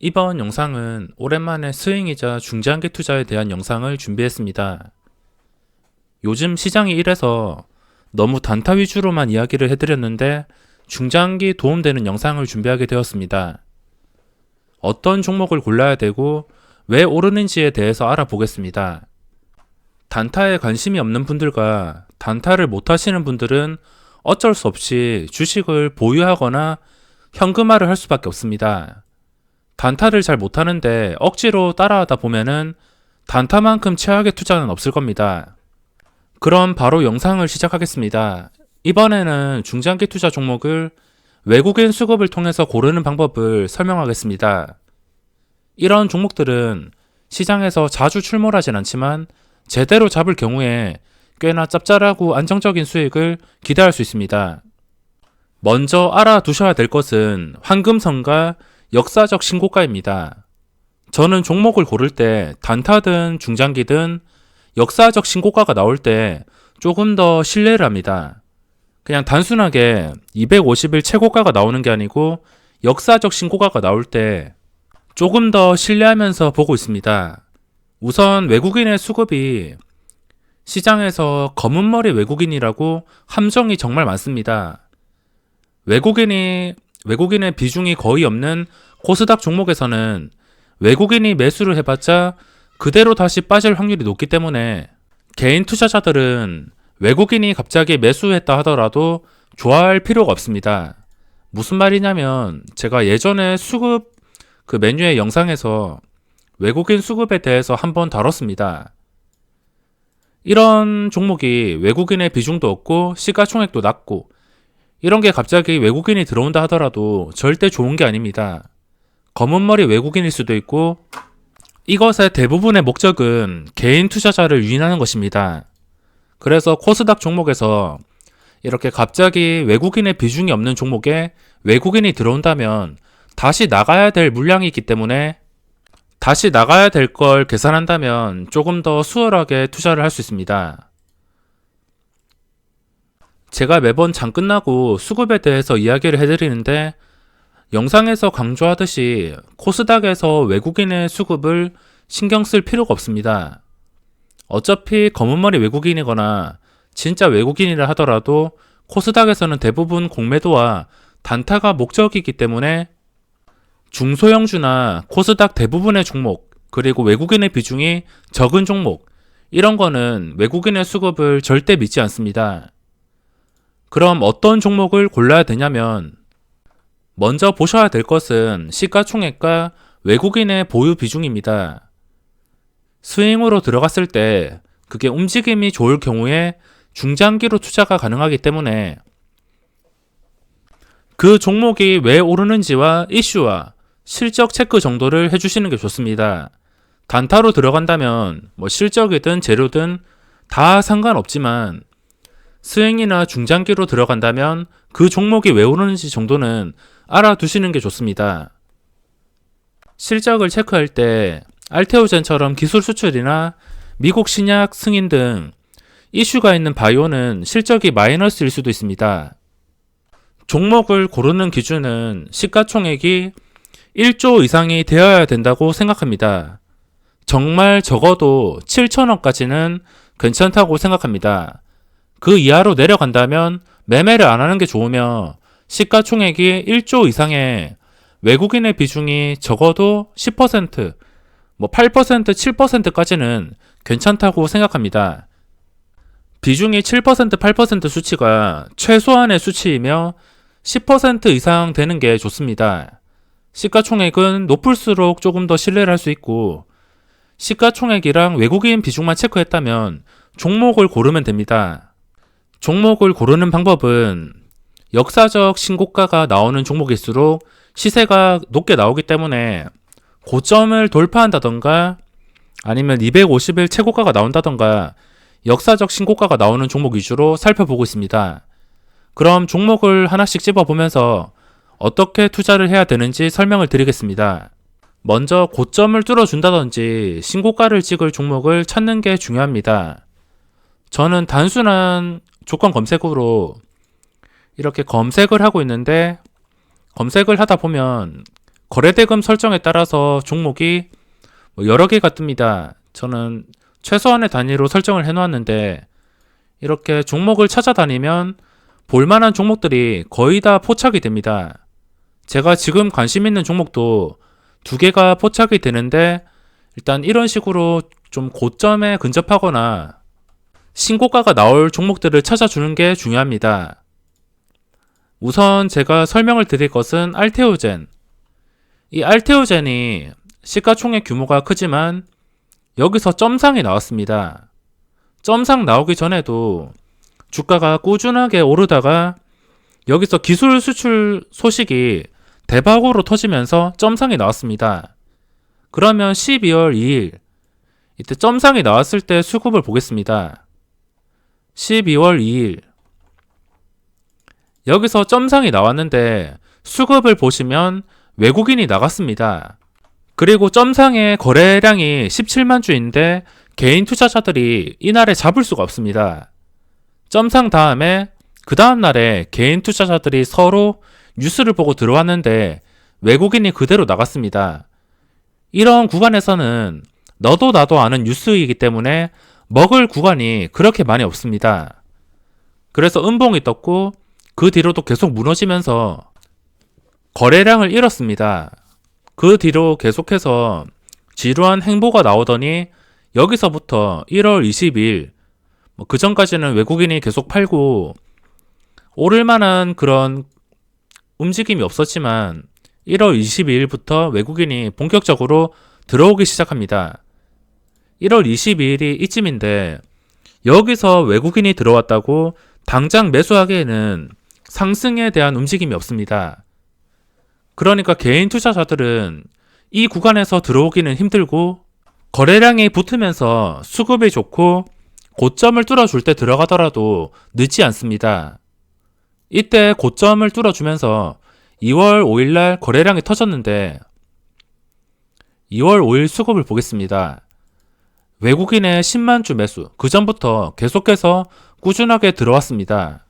이번 영상은 오랜만에 스윙이자 중장기 투자에 대한 영상을 준비했습니다. 요즘 시장이 이래서 너무 단타 위주로만 이야기를 해드렸는데 중장기 도움되는 영상을 준비하게 되었습니다. 어떤 종목을 골라야 되고 왜 오르는지에 대해서 알아보겠습니다. 단타에 관심이 없는 분들과 단타를 못 하시는 분들은 어쩔 수 없이 주식을 보유하거나 현금화를 할 수밖에 없습니다. 단타를 잘 못하는데 억지로 따라하다 보면은 단타만큼 최악의 투자는 없을 겁니다. 그럼 바로 영상을 시작하겠습니다. 이번에는 중장기 투자 종목을 외국인 수급을 통해서 고르는 방법을 설명하겠습니다. 이런 종목들은 시장에서 자주 출몰하진 않지만 제대로 잡을 경우에 꽤나 짭짤하고 안정적인 수익을 기대할 수 있습니다. 먼저 알아두셔야 될 것은 황금선과 역사적 신고가입니다. 저는 종목을 고를 때 단타든 중장기든 역사적 신고가가 나올 때 조금 더 신뢰를 합니다. 그냥 단순하게 250일 최고가가 나오는 게 아니고 역사적 신고가가 나올 때 조금 더 신뢰하면서 보고 있습니다. 우선 외국인의 수급이 시장에서 검은머리 외국인이라고 함정이 정말 많습니다. 외국인이 외국인의 비중이 거의 없는 코스닥 종목에서는 외국인이 매수를 해봤자 그대로 다시 빠질 확률이 높기 때문에 개인 투자자들은 외국인이 갑자기 매수했다 하더라도 좋아할 필요가 없습니다. 무슨 말이냐면 제가 예전에 수급 그 메뉴의 영상에서 외국인 수급에 대해서 한번 다뤘습니다. 이런 종목이 외국인의 비중도 없고 시가총액도 낮고 이런 게 갑자기 외국인이 들어온다 하더라도 절대 좋은 게 아닙니다. 검은 머리 외국인일 수도 있고 이것의 대부분의 목적은 개인 투자자를 유인하는 것입니다. 그래서 코스닥 종목에서 이렇게 갑자기 외국인의 비중이 없는 종목에 외국인이 들어온다면 다시 나가야 될 물량이 있기 때문에 다시 나가야 될 걸 계산한다면 조금 더 수월하게 투자를 할 수 있습니다. 제가 매번 장 끝나고 수급에 대해서 이야기를 해드리는데 영상에서 강조하듯이 코스닥에서 외국인의 수급을 신경 쓸 필요가 없습니다. 어차피 검은머리 외국인이거나 진짜 외국인이라 하더라도 코스닥에서는 대부분 공매도와 단타가 목적이기 때문에 중소형주나 코스닥 대부분의 종목, 그리고 외국인의 비중이 적은 종목, 이런 거는 외국인의 수급을 절대 믿지 않습니다. 그럼 어떤 종목을 골라야 되냐면 먼저 보셔야 될 것은 시가총액과 외국인의 보유 비중입니다. 스윙으로 들어갔을 때 그게 움직임이 좋을 경우에 중장기로 투자가 가능하기 때문에 그 종목이 왜 오르는지와 이슈와 실적 체크 정도를 해주시는 게 좋습니다. 단타로 들어간다면 뭐 실적이든 재료든 다 상관없지만 스윙이나 중장기로 들어간다면 그 종목이 왜 오르는지 정도는 알아두시는 게 좋습니다. 실적을 체크할 때 알테오젠처럼 기술 수출이나 미국 신약 승인 등 이슈가 있는 바이오는 실적이 마이너스일 수도 있습니다. 종목을 고르는 기준은 시가총액이 1조 이상이 되어야 된다고 생각합니다. 정말 적어도 7천원까지는 괜찮다고 생각합니다. 그 이하로 내려간다면 매매를 안 하는 게 좋으며 시가총액이 1조 이상의 외국인의 비중이 적어도 10%, 뭐 8%, 7%까지는 괜찮다고 생각합니다. 비중이 7%, 8% 수치가 최소한의 수치이며 10% 이상 되는 게 좋습니다. 시가총액은 높을수록 조금 더 신뢰를 할 수 있고 시가총액이랑 외국인 비중만 체크했다면 종목을 고르면 됩니다. 종목을 고르는 방법은 역사적 신고가가 나오는 종목일수록 시세가 높게 나오기 때문에 고점을 돌파한다던가 아니면 250일 최고가가 나온다던가 역사적 신고가가 나오는 종목 위주로 살펴보고 있습니다. 그럼 종목을 하나씩 집어보면서 어떻게 투자를 해야 되는지 설명을 드리겠습니다. 먼저 고점을 뚫어준다든지 신고가를 찍을 종목을 찾는 게 중요합니다. 저는 단순한 조건 검색으로 이렇게 검색을 하고 있는데 검색을 하다 보면 거래대금 설정에 따라서 종목이 뭐 여러 개가 뜹니다. 저는 최소한의 단위로 설정을 해놓았는데 이렇게 종목을 찾아다니면 볼만한 종목들이 거의 다 포착이 됩니다. 제가 지금 관심 있는 종목도 두 개가 포착이 되는데 일단 이런 식으로 좀 고점에 근접하거나 신고가가 나올 종목들을 찾아주는 게 중요합니다. 우선 제가 설명을 드릴 것은 알테오젠. 이 알테오젠이 시가총액 규모가 크지만 여기서 점상이 나왔습니다. 점상 나오기 전에도 주가가 꾸준하게 오르다가 여기서 기술 수출 소식이 대박으로 터지면서 점상이 나왔습니다. 그러면 12월 2일 이때 점상이 나왔을 때 수급을 보겠습니다. 12월 2일 여기서 점상이 나왔는데 수급을 보시면 외국인이 나갔습니다. 그리고 점상의 거래량이 17만 주인데 개인 투자자들이 이날에 잡을 수가 없습니다. 점상 다음에 그 다음 날에 개인 투자자들이 서로 뉴스를 보고 들어왔는데 외국인이 그대로 나갔습니다. 이런 구간에서는 너도 나도 아는 뉴스이기 때문에 먹을 구간이 그렇게 많이 없습니다. 그래서 음봉이 떴고 그 뒤로도 계속 무너지면서 거래량을 잃었습니다. 그 뒤로 계속해서 지루한 행보가 나오더니 여기서부터 1월 20일 뭐 그 전까지는 외국인이 계속 팔고 오를 만한 그런 움직임이 없었지만 1월 22일부터 외국인이 본격적으로 들어오기 시작합니다. 1월 22일이 이쯤인데 여기서 외국인이 들어왔다고 당장 매수하기에는 상승에 대한 움직임이 없습니다. 그러니까 개인 투자자들은 이 구간에서 들어오기는 힘들고 거래량이 붙으면서 수급이 좋고 고점을 뚫어줄 때 들어가더라도 늦지 않습니다. 이때 고점을 뚫어주면서 2월 5일날 거래량이 터졌는데 2월 5일 수급을 보겠습니다. 외국인의 10만 주 매수, 그 전부터 계속해서 꾸준하게 들어왔습니다.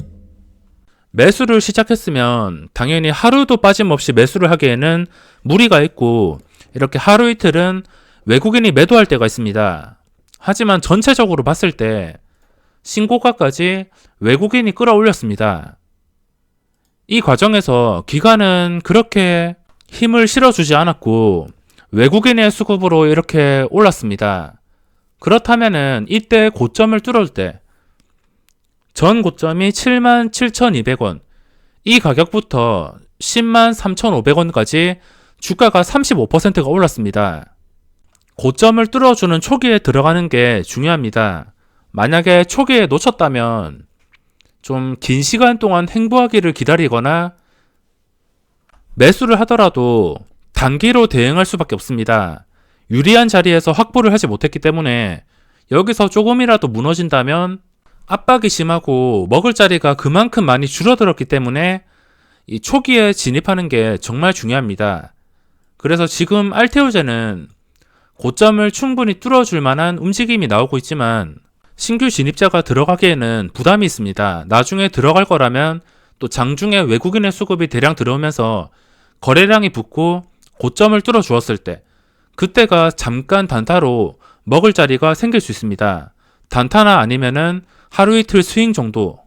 매수를 시작했으면 당연히 하루도 빠짐없이 매수를 하기에는 무리가 있고 이렇게 하루 이틀은 외국인이 매도할 때가 있습니다. 하지만 전체적으로 봤을 때 신고가까지 외국인이 끌어올렸습니다. 이 과정에서 기관은 그렇게 힘을 실어주지 않았고 외국인의 수급으로 이렇게 올랐습니다. 그렇다면은 이때 고점을 뚫을 때 전 고점이 77,200원 이 가격부터 10만 3,500원까지 주가가 35%가 올랐습니다. 고점을 뚫어주는 초기에 들어가는 게 중요합니다. 만약에 초기에 놓쳤다면 좀 긴 시간 동안 행보하기를 기다리거나 매수를 하더라도 단기로 대응할 수밖에 없습니다. 유리한 자리에서 확보를 하지 못했기 때문에 여기서 조금이라도 무너진다면 압박이 심하고 먹을 자리가 그만큼 많이 줄어들었기 때문에 이 초기에 진입하는 게 정말 중요합니다. 그래서 지금 알테오제는 고점을 충분히 뚫어줄 만한 움직임이 나오고 있지만 신규 진입자가 들어가기에는 부담이 있습니다. 나중에 들어갈 거라면 또 장중에 외국인의 수급이 대량 들어오면서 거래량이 붙고 고점을 뚫어 주었을 때 그때가 잠깐 단타로 먹을 자리가 생길 수 있습니다. 단타나 아니면은 하루 이틀 스윙 정도.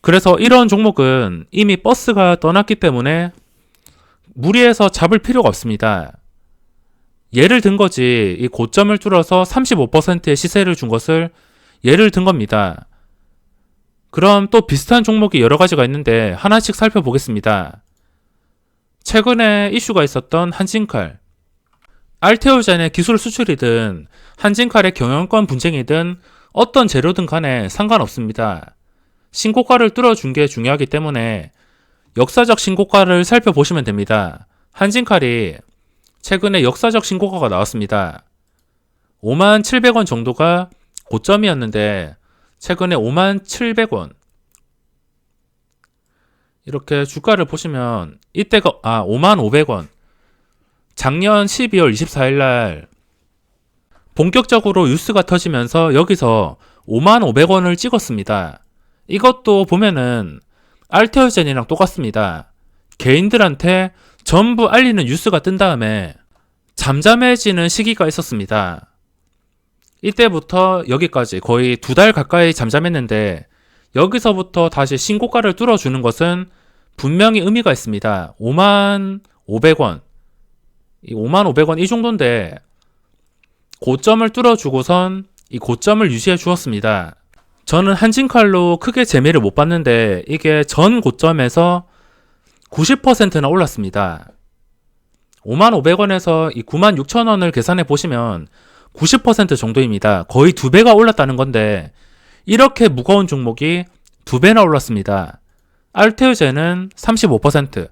그래서 이런 종목은 이미 버스가 떠났기 때문에 무리해서 잡을 필요가 없습니다. 예를 든 거지, 이 고점을 뚫어서 35%의 시세를 준 것을 예를 든 겁니다. 그럼 또 비슷한 종목이 여러 가지가 있는데 하나씩 살펴보겠습니다. 최근에 이슈가 있었던 한진칼. 알테오젠의 기술 수출이든 한진칼의 경영권 분쟁이든 어떤 재료든 간에 상관없습니다. 신고가를 뚫어준 게 중요하기 때문에 역사적 신고가를 살펴보시면 됩니다. 한진칼이 최근에 역사적 신고가가 나왔습니다. 5만 700원 정도가 고점이었는데 최근에 5만 700원 이렇게 주가를 보시면 이때가 아 5만 500원 작년 12월 24일 날 본격적으로 뉴스가 터지면서 여기서 5만 500원을 찍었습니다. 이것도 보면은 알테오젠이랑 똑같습니다. 개인들한테 전부 알리는 뉴스가 뜬 다음에 잠잠해지는 시기가 있었습니다. 이때부터 여기까지 거의 두 달 가까이 잠잠했는데 여기서부터 다시 신고가를 뚫어주는 것은 분명히 의미가 있습니다. 5만 500원. 이 5만 500원 이 정도인데 고점을 뚫어주고선 이 고점을 유지해 주었습니다. 저는 한진칼로 크게 재미를 못 봤는데 이게 전 고점에서 90%나 올랐습니다. 5만 500원에서 이 9만 6천 원을 계산해 보시면 90% 정도입니다. 거의 두 배가 올랐다는 건데 이렇게 무거운 종목이 두 배나 올랐습니다. 알테우제는 35%,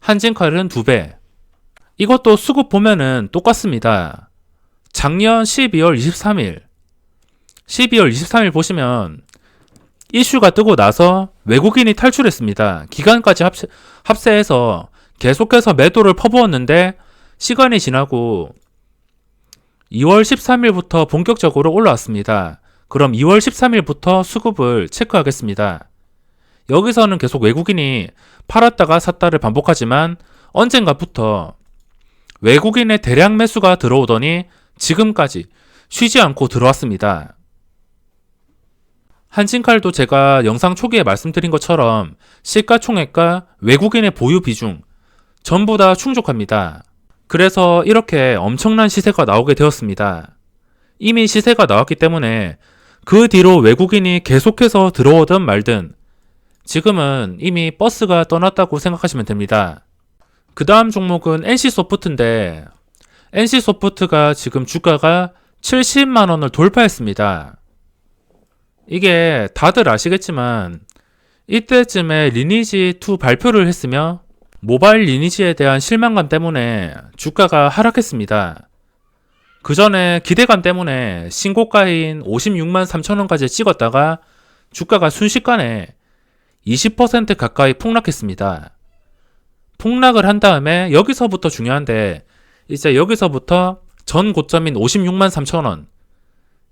한진칼은 두 배. 이것도 수급 보면은 똑같습니다. 작년 12월 23일, 12월 23일 보시면 이슈가 뜨고 나서 외국인이 탈출했습니다. 기간까지 합세, 합세해서 계속해서 매도를 퍼부었는데 시간이 지나고 2월 13일부터 본격적으로 올라왔습니다. 그럼 2월 13일부터 수급을 체크하겠습니다. 여기서는 계속 외국인이 팔았다가 샀다를 반복하지만 언젠가부터 외국인의 대량 매수가 들어오더니 지금까지 쉬지 않고 들어왔습니다. 한진칼도 제가 영상 초기에 말씀드린 것처럼 시가총액과 외국인의 보유 비중 전부 다 충족합니다. 그래서 이렇게 엄청난 시세가 나오게 되었습니다. 이미 시세가 나왔기 때문에 그 뒤로 외국인이 계속해서 들어오든 말든 지금은 이미 버스가 떠났다고 생각하시면 됩니다. 그 다음 종목은 NC소프트인데 NC소프트가 지금 주가가 70만 원을 돌파했습니다. 이게 다들 아시겠지만 이때쯤에 리니지 2 발표를 했으며 모바일 리니지에 대한 실망감 때문에 주가가 하락했습니다. 그 전에 기대감 때문에 신고가인 56만 3천원까지 찍었다가 주가가 순식간에 20% 가까이 폭락했습니다. 폭락을 한 다음에 여기서부터 중요한데 이제 여기서부터 전 고점인 56만 3천원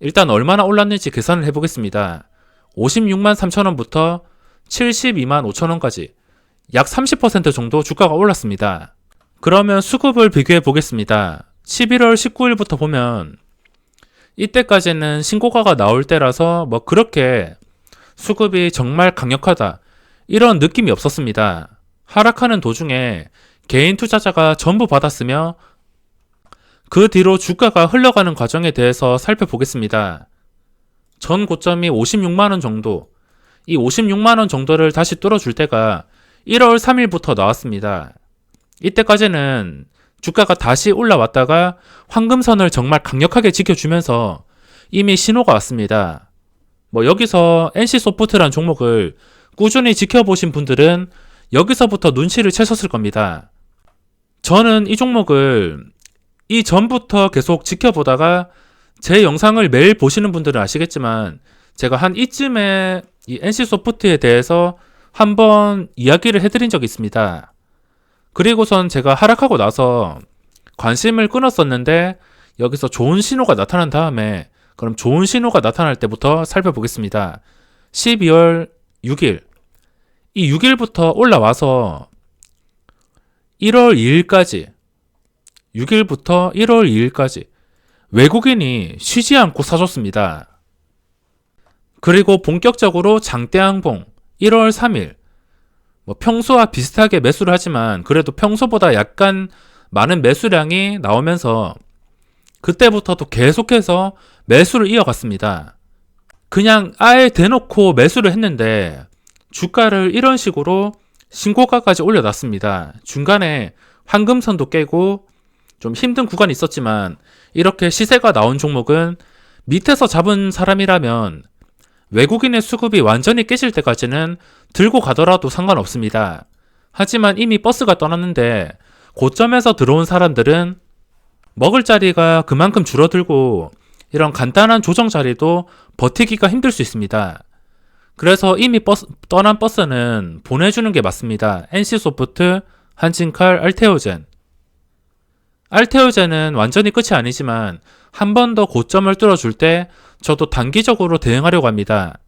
일단 얼마나 올랐는지 계산을 해보겠습니다. 56만 3천원부터 72만 5천원까지 약 30% 정도 주가가 올랐습니다. 그러면 수급을 비교해 보겠습니다. 11월 19일부터 보면 이때까지는 신고가가 나올 때라서 뭐 그렇게 수급이 정말 강력하다 이런 느낌이 없었습니다. 하락하는 도중에 개인 투자자가 전부 받았으며 그 뒤로 주가가 흘러가는 과정에 대해서 살펴보겠습니다. 전 고점이 56만원 정도, 이 56만원 정도를 다시 뚫어줄 때가 1월 3일부터 나왔습니다. 이때까지는 주가가 다시 올라왔다가 황금선을 정말 강력하게 지켜주면서 이미 신호가 왔습니다. 뭐 여기서 NC소프트란 종목을 꾸준히 지켜보신 분들은 여기서부터 눈치를 채셨을 겁니다. 저는 이 종목을 이 전부터 계속 지켜보다가 제 영상을 매일 보시는 분들은 아시겠지만 제가 한 이쯤에 이 NC소프트에 대해서 한번 이야기를 해드린 적이 있습니다. 그리고선 제가 하락하고 나서 관심을 끊었었는데 여기서 좋은 신호가 나타난 다음에 그럼 좋은 신호가 나타날 때부터 살펴보겠습니다. 12월 6일 이 6일부터 올라와서 1월 2일까지 6일부터 1월 2일까지 외국인이 쉬지 않고 사줬습니다. 그리고 본격적으로 장대항봉 1월 3일 뭐 평소와 비슷하게 매수를 하지만 그래도 평소보다 약간 많은 매수량이 나오면서 그때부터도 계속해서 매수를 이어갔습니다. 그냥 아예 대놓고 매수를 했는데 주가를 이런 식으로 신고가까지 올려놨습니다. 중간에 황금선도 깨고 좀 힘든 구간이 있었지만 이렇게 시세가 나온 종목은 밑에서 잡은 사람이라면 외국인의 수급이 완전히 깨질 때까지는 들고 가더라도 상관없습니다. 하지만 이미 버스가 떠났는데 고점에서 들어온 사람들은 먹을 자리가 그만큼 줄어들고 이런 간단한 조정 자리도 버티기가 힘들 수 있습니다. 그래서 이미 버스, 떠난 버스는 보내주는 게 맞습니다. NC소프트, 한진칼, 알테오젠. 알테오젠은 완전히 끝이 아니지만 한 번 더 고점을 뚫어줄 때 저도 단기적으로 대응하려고 합니다.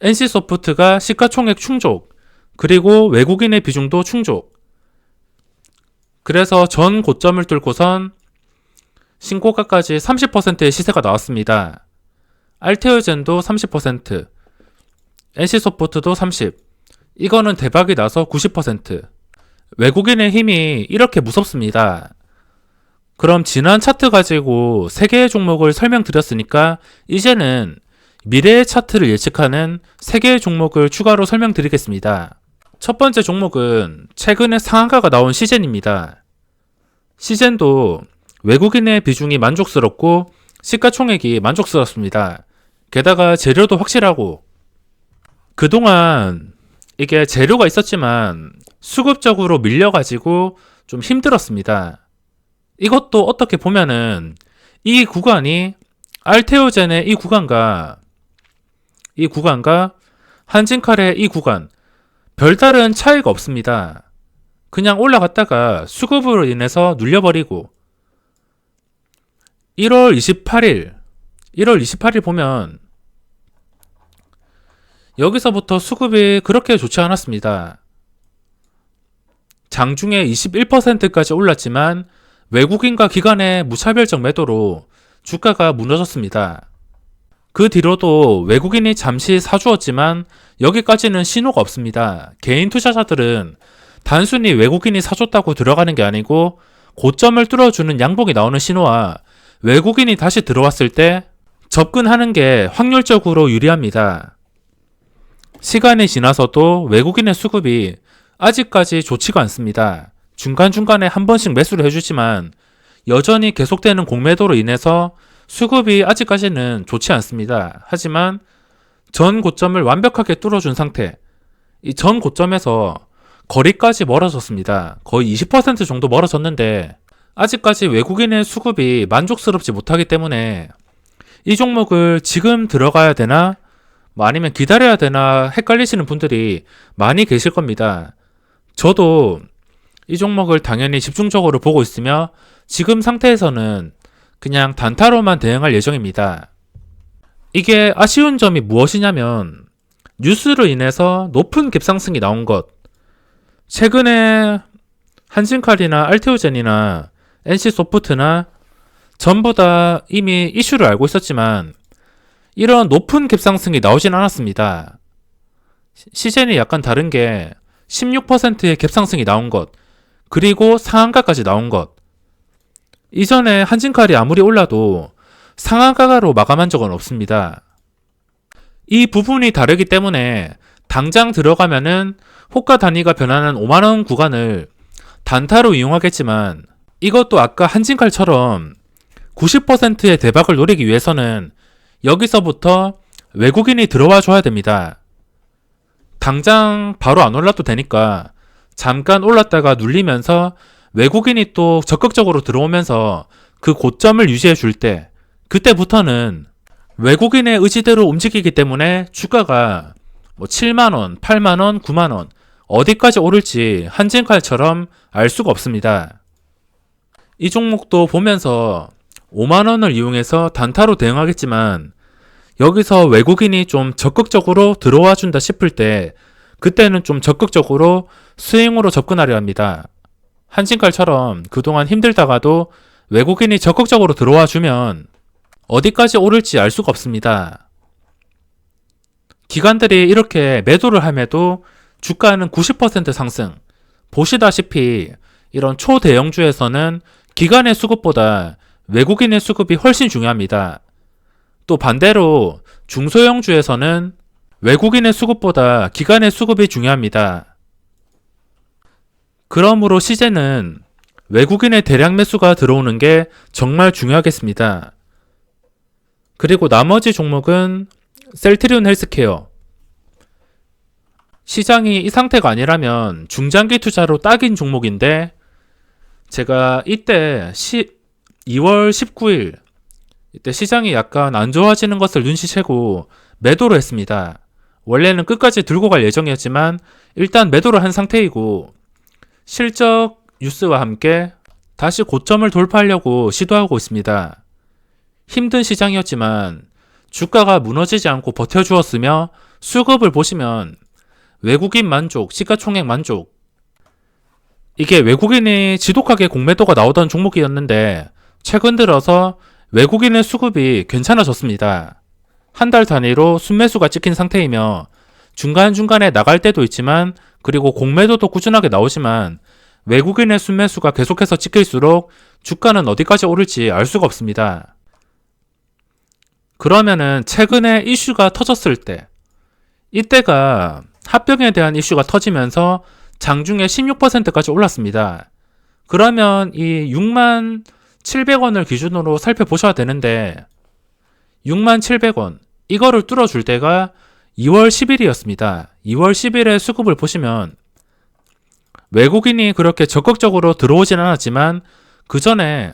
NC소프트가 시가총액 충족, 그리고 외국인의 비중도 충족. 그래서 전 고점을 뚫고선 신고가까지 30%의 시세가 나왔습니다. 알테오젠도 30%, NC소프트도 30. 이거는 대박이 나서 90%. 외국인의 힘이 이렇게 무섭습니다. 그럼 지난 차트 가지고 세 개의 종목을 설명드렸으니까 이제는 미래의 차트를 예측하는 세 개의 종목을 추가로 설명드리겠습니다. 첫 번째 종목은 최근에 상한가가 나온 시젠입니다. 시젠도 외국인의 비중이 만족스럽고 시가총액이 만족스럽습니다. 게다가 재료도 확실하고 그동안 이게 재료가 있었지만 수급적으로 밀려가지고 좀 힘들었습니다. 이것도 어떻게 보면은 이 구간이 알테오젠의 이 구간과 이 구간과 한진칼의 이 구간 별다른 차이가 없습니다. 그냥 올라갔다가 수급으로 인해서 눌려버리고 1월 28일 1월 28일 보면 여기서부터 수급이 그렇게 좋지 않았습니다. 장중에 21%까지 올랐지만 외국인과 기관의 무차별적 매도로 주가가 무너졌습니다. 그 뒤로도 외국인이 잠시 사주었지만 여기까지는 신호가 없습니다. 개인 투자자들은 단순히 외국인이 사줬다고 들어가는 게 아니고 고점을 뚫어주는 양봉이 나오는 신호와 외국인이 다시 들어왔을 때 접근하는 게 확률적으로 유리합니다. 시간이 지나서도 외국인의 수급이 아직까지 좋지가 않습니다. 중간중간에 한 번씩 매수를 해주지만 여전히 계속되는 공매도로 인해서 수급이 아직까지는 좋지 않습니다. 하지만 전 고점을 완벽하게 뚫어준 상태. 이 전 고점에서 거리까지 멀어졌습니다. 거의 20% 정도 멀어졌는데 아직까지 외국인의 수급이 만족스럽지 못하기 때문에 이 종목을 지금 들어가야 되나 뭐 아니면 기다려야 되나 헷갈리시는 분들이 많이 계실 겁니다. 저도 이 종목을 당연히 집중적으로 보고 있으며 지금 상태에서는 그냥 단타로만 대응할 예정입니다. 이게 아쉬운 점이 무엇이냐면 뉴스로 인해서 높은 갭상승이 나온 것. 최근에 한진칼이나 알테오젠이나 NC소프트나 전부 다 이미 이슈를 알고 있었지만 이런 높은 갭상승이 나오진 않았습니다. 시젠이 약간 다른 게 16%의 갭상승이 나온 것, 그리고 상한가까지 나온 것. 이전에 한진칼이 아무리 올라도 상한가로 마감한 적은 없습니다. 이 부분이 다르기 때문에 당장 들어가면은 호가 단위가 변하는 5만원 구간을 단타로 이용하겠지만 이것도 아까 한진칼처럼 90%의 대박을 노리기 위해서는 여기서부터 외국인이 들어와 줘야 됩니다. 당장 바로 안 올라도 되니까 잠깐 올랐다가 눌리면서 외국인이 또 적극적으로 들어오면서 그 고점을 유지해 줄 때, 그때부터는 외국인의 의지대로 움직이기 때문에 주가가 뭐 7만원, 8만원, 9만원, 어디까지 오를지 한진칼처럼 알 수가 없습니다. 이 종목도 보면서 5만원을 이용해서 단타로 대응하겠지만 여기서 외국인이 좀 적극적으로 들어와 준다 싶을 때 그때는 좀 적극적으로 스윙으로 접근하려 합니다. 한신칼처럼 그동안 힘들다가도 외국인이 적극적으로 들어와 주면 어디까지 오를지 알 수가 없습니다. 기관들이 이렇게 매도를 함에도 주가는 90% 상승. 보시다시피 이런 초대형주에서는 기관의 수급보다 외국인의 수급이 훨씬 중요합니다. 또 반대로 중소형주에서는 외국인의 수급보다 기관의 수급이 중요합니다. 그러므로 시제는 외국인의 대량 매수가 들어오는 게 정말 중요하겠습니다. 그리고 나머지 종목은 셀트리온 헬스케어. 시장이 이 상태가 아니라면 중장기 투자로 딱인 종목인데 제가 이때 시, 2월 19일 이때 시장이 약간 안 좋아지는 것을 눈치채고 매도를 했습니다. 원래는 끝까지 들고 갈 예정이었지만 일단 매도를 한 상태이고 실적 뉴스와 함께 다시 고점을 돌파하려고 시도하고 있습니다. 힘든 시장이었지만 주가가 무너지지 않고 버텨주었으며 수급을 보시면 외국인 만족, 시가총액 만족 이게 외국인이 지독하게 공매도가 나오던 종목이었는데 최근 들어서 외국인의 수급이 괜찮아졌습니다. 한 달 단위로 순매수가 찍힌 상태이며 중간중간에 나갈 때도 있지만 그리고 공매도도 꾸준하게 나오지만 외국인의 순매수가 계속해서 찍힐수록 주가는 어디까지 오를지 알 수가 없습니다. 그러면은 최근에 이슈가 터졌을 때 이때가 합병에 대한 이슈가 터지면서 장중에 16%까지 올랐습니다. 그러면 이 6만 700원을 기준으로 살펴보셔야 되는데 6만 700원 이거를 뚫어줄 때가 2월 10일이었습니다. 2월 10일에 수급을 보시면 외국인이 그렇게 적극적으로 들어오진 않았지만 그 전에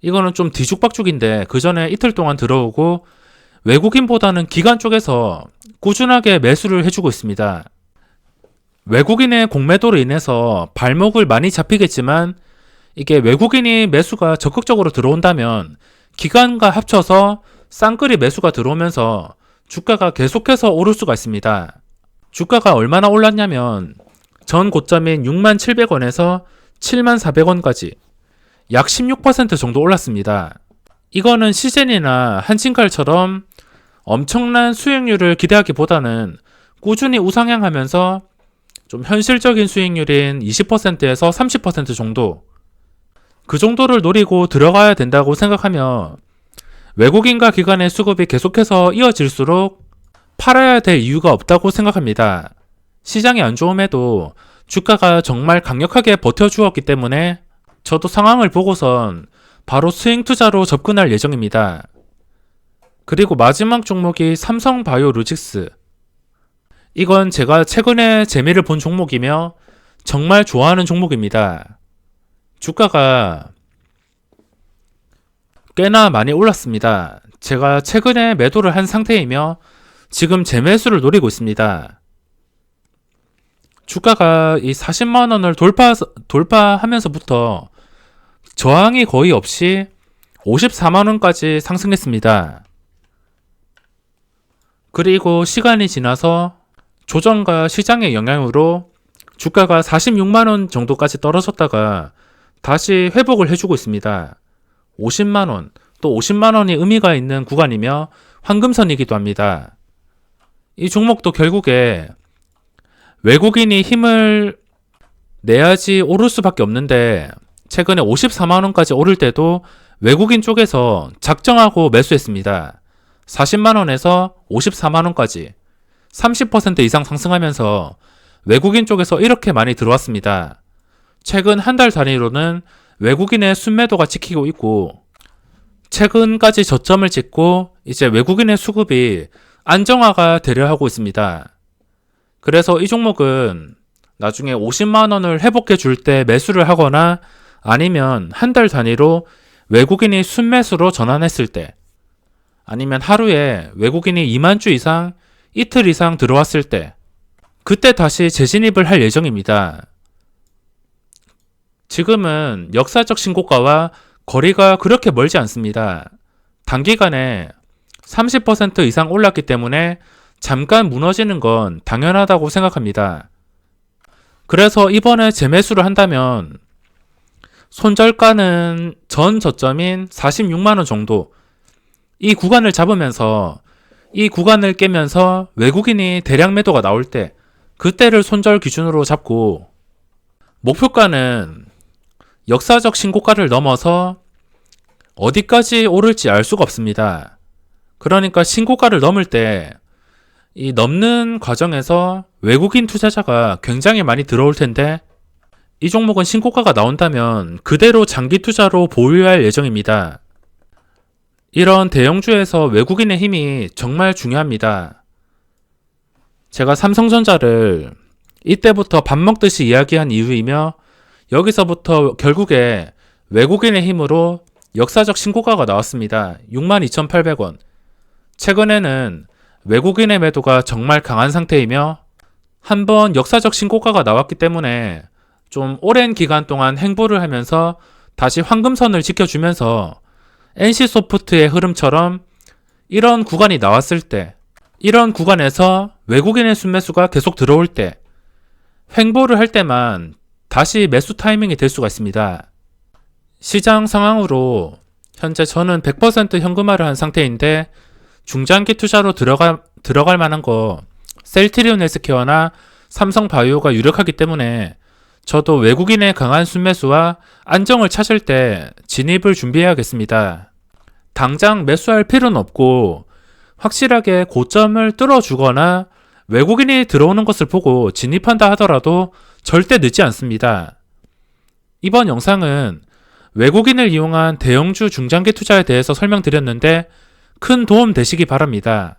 이거는 좀 뒤죽박죽인데 그 전에 이틀 동안 들어오고 외국인보다는 기관 쪽에서 꾸준하게 매수를 해주고 있습니다. 외국인의 공매도로 인해서 발목을 많이 잡히겠지만 이게 외국인이 매수가 적극적으로 들어온다면 기관과 합쳐서 쌍끌이 매수가 들어오면서 주가가 계속해서 오를 수가 있습니다. 주가가 얼마나 올랐냐면 전 고점인 6만 700원에서 7만 400원까지 약 16% 정도 올랐습니다. 이거는 시젠이나 한진칼처럼 엄청난 수익률을 기대하기보다는 꾸준히 우상향하면서 좀 현실적인 수익률인 20%에서 30% 정도 그 정도를 노리고 들어가야 된다고 생각하며 외국인과 기관의 수급이 계속해서 이어질수록 팔아야 될 이유가 없다고 생각합니다. 시장이 안 좋음에도 주가가 정말 강력하게 버텨주었기 때문에 저도 상황을 보고선 바로 스윙 투자로 접근할 예정입니다. 그리고 마지막 종목이 삼성 바이오 로직스. 이건 제가 최근에 재미를 본 종목이며 정말 좋아하는 종목입니다. 주가가 꽤나 많이 올랐습니다. 제가 최근에 매도를 한 상태이며 지금 재매수를 노리고 있습니다. 주가가 이 40만 원을 돌파 돌파하면서부터 저항이 거의 없이 54만 원까지 상승했습니다. 그리고 시간이 지나서 조정과 시장의 영향으로 주가가 46만 원 정도까지 떨어졌다가 다시 회복을 해주고 있습니다. 50만 원, 또 50만 원이 의미가 있는 구간이며 황금선이기도 합니다. 이 종목도 결국에 외국인이 힘을 내야지 오를 수밖에 없는데 최근에 54만 원까지 오를 때도 외국인 쪽에서 작정하고 매수했습니다. 40만 원에서 54만 원까지 30% 이상 상승하면서 외국인 쪽에서 이렇게 많이 들어왔습니다. 최근 한 달 단위로는 외국인의 순매도가 지키고 있고 최근까지 저점을 찍고 이제 외국인의 수급이 안정화가 되려 하고 있습니다. 그래서 이 종목은 나중에 50만 원을 회복해 줄 때 매수를 하거나 아니면 한 달 단위로 외국인이 순매수로 전환했을 때 아니면 하루에 외국인이 2만 주 이상 이틀 이상 들어왔을 때 그때 다시 재진입을 할 예정입니다. 지금은 역사적 신고가와 거리가 그렇게 멀지 않습니다. 단기간에 30% 이상 올랐기 때문에 잠깐 무너지는 건 당연하다고 생각합니다. 그래서 이번에 재매수를 한다면 손절가는 전 저점인 46만원 정도 이 구간을 잡으면서 이 구간을 깨면서 외국인이 대량 매도가 나올 때 그때를 손절 기준으로 잡고 목표가는 역사적 신고가를 넘어서 어디까지 오를지 알 수가 없습니다. 그러니까 신고가를 넘을 때 이 넘는 과정에서 외국인 투자자가 굉장히 많이 들어올 텐데 이 종목은 신고가가 나온다면 그대로 장기 투자로 보유할 예정입니다. 이런 대형주에서 외국인의 힘이 정말 중요합니다. 제가 삼성전자를 이때부터 밥 먹듯이 이야기한 이유이며 여기서부터 결국에 외국인의 힘으로 역사적 신고가가 나왔습니다. 62,800원. 최근에는 외국인의 매도가 정말 강한 상태이며 한번 역사적 신고가가 나왔기 때문에 좀 오랜 기간 동안 행보를 하면서 다시 황금선을 지켜주면서 NC소프트의 흐름처럼 이런 구간이 나왔을 때 이런 구간에서 외국인의 순매수가 계속 들어올 때 횡보를 할 때만 다시 매수 타이밍이 될 수가 있습니다. 시장 상황으로 현재 저는 100% 현금화를 한 상태인데 중장기 투자로 들어가, 들어갈 만한 거 셀트리온 헬스케어나 삼성바이오가 유력하기 때문에 저도 외국인의 강한 순매수와 안정을 찾을 때 진입을 준비해야겠습니다. 당장 매수할 필요는 없고 확실하게 고점을 뚫어주거나 외국인이 들어오는 것을 보고 진입한다 하더라도 절대 늦지 않습니다. 이번 영상은 외국인을 이용한 대형주 중장기 투자에 대해서 설명드렸는데 큰 도움 되시기 바랍니다.